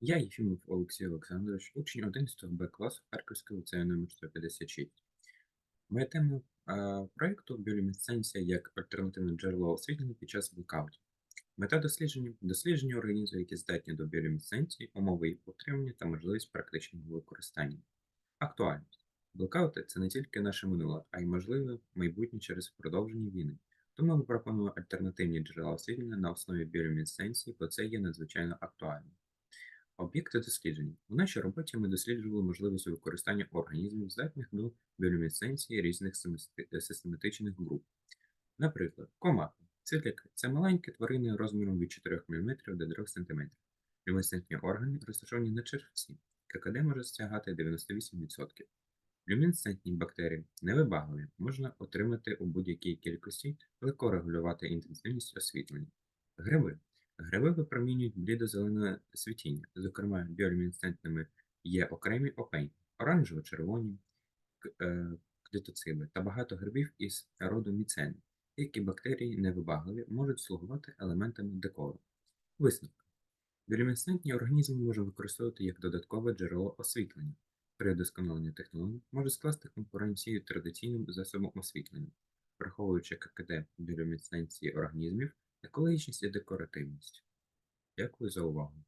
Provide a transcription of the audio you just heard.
Я Єфімов Олексій Олександрович, учень 11 Б класу Харківського ліцею номер 156. Моя тема а, проєкту біолюмінесценція як альтернативне джерело освітлення під час блекаутів. Мета дослідження дослідження організмів, які здатні до біолюмінесценції, умови їх утримання та можливість практичного використання. Актуальність. Блекаути це не тільки наше минуле, а й можливе майбутнє через продовження війни. Тому ми пропонуємо альтернативні джерела освітлення на основі біолюмінесценції, бо це є надзвичайно актуальним. Об'єкти дослідження. У нашій роботі ми досліджували можливість використання організмів, здатних до біолюмінесценції різних систематичних груп. Наприклад, комахи. Світляки це маленькі тварини розміром від 4 мм до 3 см. Люмінесцентні органи розташовані на червці. ККД може стягати 98%. Люмінесцентні бактерії невибагливі, можна отримати у будь-якій кількості, легко регулювати інтенсивність освітлення. Гриби. Гриби випромінюють блідо-зелене світіння, зокрема біолюмінесцентними є окремі опені, оранжево-червоні, к- е, та багато грибів із роду міцени. Які бактерії невибагливі можуть слугувати елементами декору. Висновки. Біолюмінесцентні організми можна використовувати як додаткове джерело освітлення. При вдосконаленні технологій може скласти конкуренцію традиційним засобам освітлення, враховуючи ККД біолюмінесценції організмів, екологічність і декоративність. Дякую за увагу.